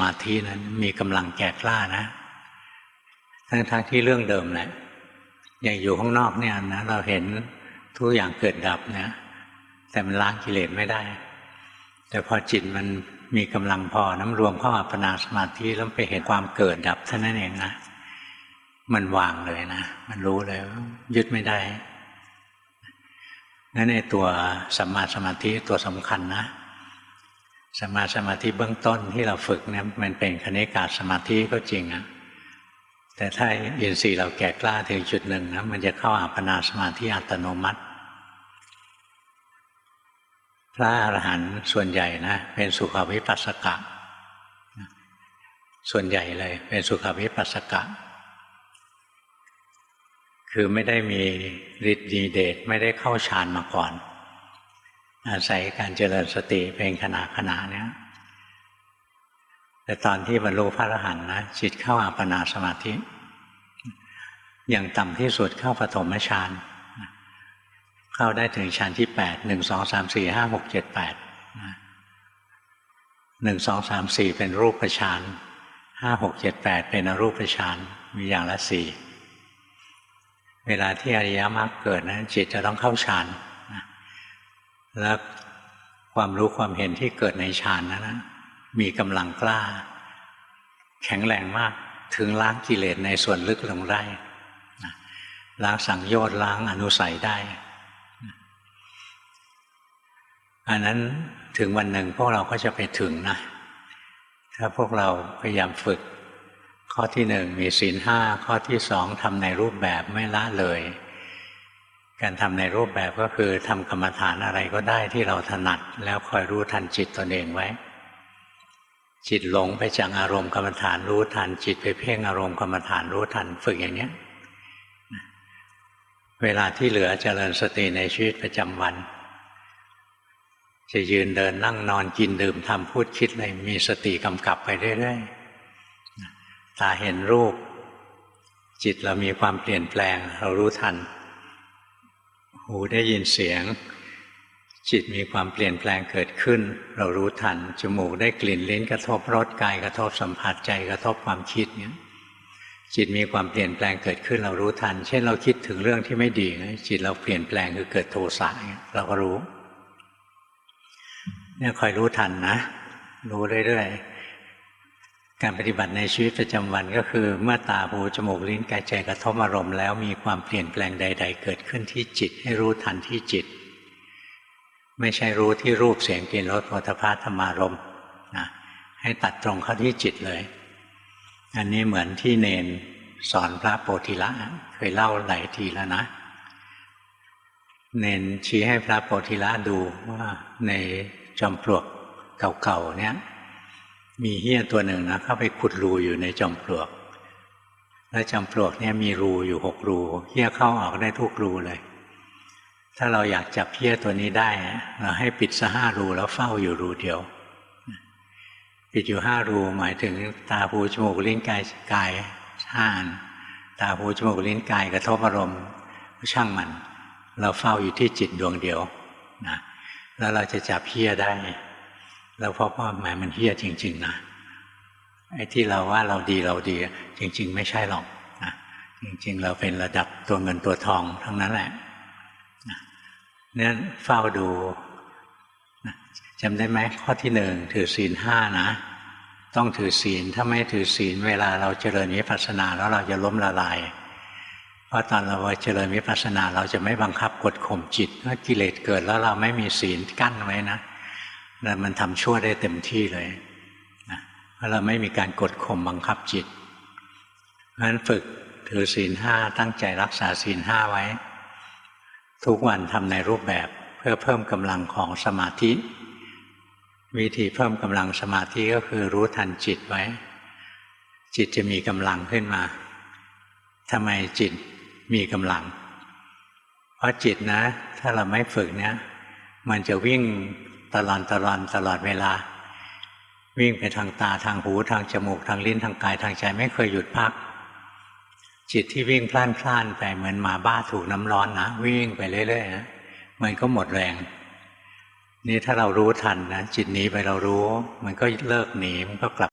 มาธินั้นมีกำลังแก่กล้านะทั้งๆที่เรื่องเดิมแหละอย่างอยู่ข้างนอกเนี่ยนะเราเห็นทุกอย่างเกิดดับนะแต่มันล้างกิเลสไม่ได้ แต่พอจิตมันมีกำลังพอน้ำรวมเข้าอัปปนาสมาธิแล้วไปเห็นความเกิดดับเท่านั้นเองนะมันวางเลยนะ มันรู้เลยยึดไม่ได้นั่นในตัวสัมมาสมาธิตัวสำคัญนะ สมมาสมาธิเบื้องต้นที่เราฝึกเนี่ยมันเป็นคณิกาสมาธิก็จริงอะแต่ถ้าอินทรีย์เราแก่กล้าถึงจุดหนึ่งนะมันจะเข้าอัปปนาสมาธิอัตโนมัติ พระอรหันต์ส่วนใหญ่นะเป็นสุขวิปัสสกะ ส่วนใหญ่เลยเป็นสุขวิปัสสกะ คือไม่ได้มีฤทธิ์ดีเดชไม่ได้เข้าฌานมาก่อน อาศัยการเจริญสติเป็นขณะขณะเนี้ยแต่ตอนที่บรรลุพระอรหันต์นะจิตเข้าอัปปนาสมาธิ อย่างต่ำที่สุดเข้าปฐมฌานเข้าได้ถึงฌานที่แปดหนึ่งสองสามสี่ห้าหกเจ็ดแปดหนึ่งสองสามสี่เป็นรูปฌานห้าหกเจ็ดแปดเป็นอรูปฌานมีอย่างละสี่เวลาที่อริยมรรคเกิดนะจิตจะต้องเข้าฌาน แล้วความรู้ความเห็นที่เกิดในฌานนั้นนะมีกำลังกล้า แข็งแรงมากถึงล้างกิเลสในส่วนลึกลงได้ล้างสังโยชน์ล้างอนุสัยได้อันนั้นถึงวันหนึ่งพวกเราก็จะไปถึงนะ ถ้าพวกเราพยายามฝึก ข้อที่หนึ่งมีศีลห้าข้อที่สองทำในรูปแบบไม่ละเลย การทำในรูปแบบก็คือทำกรรมฐานอะไรก็ได้ที่เราถนัด แล้วคอยรู้ทันจิตตนเองไว้ จิตหลงไปจากอารมณ์กรรมฐานรู้ทัน จิตไปเพ่งอารมณ์กรรมฐานรู้ทันฝึกอย่างนี้เวลาที่เหลือเจริญสติในชีวิตประจำวัน จะยืนเดินนั่งนอนกินดื่มทำพูดคิดอะไรมีสติกำกับไปเรื่อยๆตาเห็นรูป จิตเรามีความเปลี่ยนแปลงเรารู้ทัน หูได้ยินเสียง จิตมีความเปลี่ยนแปลงเกิดขึ้น เรารู้ทัน จมูกได้กลิ่นลิ้นกระทบรสกายกระทบสัมผัสใจกระทบความคิดเนี้ยจิตมีความเปลี่ยนแปลงเกิดขึ้นเรารู้ทัน เช่นเราคิดถึงเรื่องที่ไม่ดีจิตเราเปลี่ยนแปลงคือเกิดโทสะเราก็รู้ เนี่ยคอยรู้ทันนะ รู้เรื่อยๆ การปฏิบัติในชีวิตประจำวันก็คือ เมื่อตาหูจมูกลิ้นกายใจกระทบอารมณ์แล้วมีความเปลี่ยนแปลงใด ๆ เกิดขึ้นที่จิตให้รู้ทันที่จิต ไม่ใช่รู้ที่รูปเสียงกลิ่นรสโผฏฐัธรรมารมณ์นะให้ตัดตรงเข้าที่จิตเลย อันนี้เหมือนที่เนนสอนพระโปธิละเคยเล่าหลายทีแล้วนะ เนนชี้ให้พระโปธิละดูว่าในจอมปลวกเก่าๆเนี่ย มีเฮี้ยตัวหนึ่งนะเข้าไปขุดรูอยู่ในจอมปลวก แล้วจอมปลวกเนี่ยมีรูอยู่หกรูเฮี้ยเข้าออกได้ทุกรูเลย ถ้าเราอยากจับเฮี้ยตัวนี้ได้เราให้ปิดซะห้ารูแล้วเฝ้าอยู่รูเดียว ปิดอยู่ห้ารูหมายถึงตาหูจมูกลิ้นกายกายห้าอันตาหูจมูกลิ้นกายกระทบอารมณ์ช่างมัน เราเฝ้าอยู่ที่จิตดวงเดียวนะแล้วเราจะจับเฮี้ยได้ แล้วพบว่าแหมมันเฮี้ยจริง ๆ นะไอ้ที่เราว่าเราดีเราดี จริง ๆ ไม่ใช่หรอกนะจริง ๆ เราเป็นระดับตัวเงินตัวทองทั้งนั้นแหละเนี่ยเฝ้าดูจำได้ไหมข้อที่หนึ่งถือศีลห้านะ ต้องถือศีลถ้าไม่ถือศีลเวลาเราเจริญวิปัสสนาแล้วเราจะล้มละลาย เพราะตอนเราเจริญวิปัสสนาเราจะไม่บังคับกดข่มจิตถ้ากิเลสเกิดแล้วเราไม่มีศีลกั้นไว้นะ แล้วมันทำชั่วได้เต็มที่เลยนะเพราะเราไม่มีการกดข่มบังคับจิตเพราะฉะนั้นฝึกถือศีลห้าตั้งใจรักษาศีลห้าไว้ ทุกวันทำในรูปแบบเพื่อเพิ่มกำลังของสมาธิ วิธีเพิ่มกำลังสมาธิก็คือรู้ทันจิตไว้ จิตจะมีกำลังขึ้นมาทำไมจิตมีกำลัง เพราะจิตนะ ถ้าเราไม่ฝึกเนี่ยมันจะวิ่ง ตลอดตลอดตลอดเวลา วิ่งไปทางตาทางหูทางจมูกทางลิ้นทางกายทางใจไม่เคยหยุดพัก จิตที่วิ่งพล่านพล่านไปเหมือนหมาบ้าถูกน้ำร้อนนะวิ่งไปเรื่อยๆนะมันก็หมดแรง นี่ถ้าเรารู้ทันนะจิตหนีไปเรารู้ มันก็เลิกหนีมันก็กลับ